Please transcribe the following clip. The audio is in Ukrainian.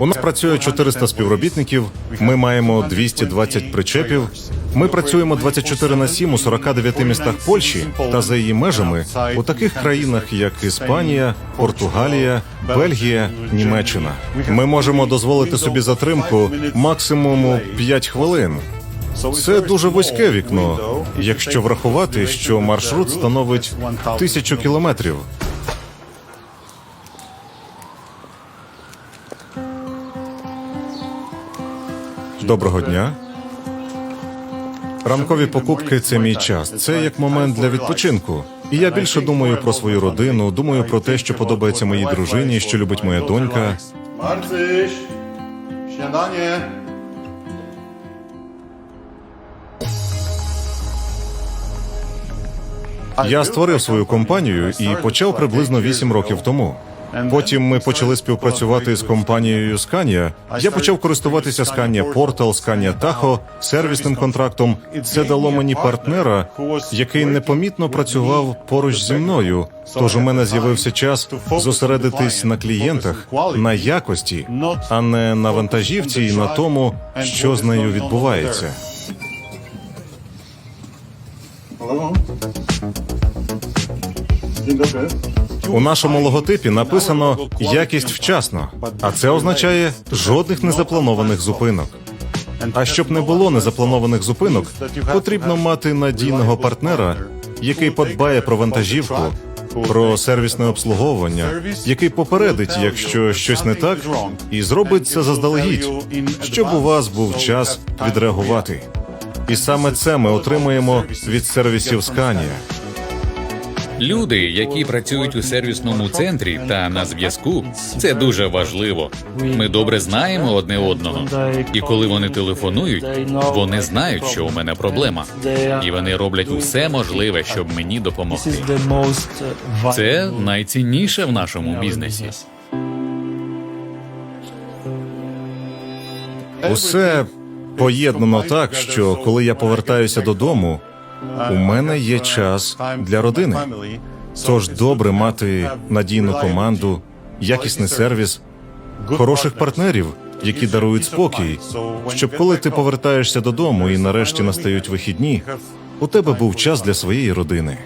У нас працює 400 співробітників. Ми маємо 220 причепів. Ми працюємо 24 на 7 у 49 містах Польщі та за її межами у таких країнах, як Іспанія, Португалія, Бельгія, Німеччина. Ми можемо дозволити собі затримку максимум у 5 хвилин. Це дуже вузьке вікно, якщо врахувати, що маршрут становить тисячу кілометрів. Доброго дня. Ранкові покупки це мій час. Це як момент для відпочинку. І я більше думаю про свою родину, думаю про те, що подобається моїй дружині, що любить моя донька. Я створив свою компанію і почав приблизно 8 років тому. Потім ми почали співпрацювати з компанією Scania. Я почав користуватися Scania Portal, Scania Tahoe, сервісним контрактом. Це дало мені партнера, який непомітно працював поруч зі мною. Тож у мене з'явився час зосередитись на клієнтах, на якості, а не на вантажівці і на тому, що з нею відбувається. Halo? У нашому логотипі написано якість вчасно, а це означає жодних незапланованих зупинок. А щоб не було незапланованих зупинок, потрібно мати надійного партнера, який подбає про вантажівку, про сервісне обслуговування, який попередить, якщо щось не так, і зробить це заздалегідь, щоб у вас був час відреагувати. І саме це ми отримуємо від сервісів Scania. Люди, які працюють у сервісному центрі та на зв'язку, це дуже важливо. Ми добре знаємо одне одного. І коли вони телефонують, вони знають, що у мене проблема, і вони роблять усе можливе, щоб мені допомогти. Це найцінніше в нашому бізнесі. Усе поєднано так, що коли я повертаюся додому, у мене є час для родини. Тож добре мати надійну команду, якісний сервіс, хороших партнерів, які дарують спокій, щоб коли ти повертаєшся додому і нарешті настають вихідні, у тебе був час для своєї родини.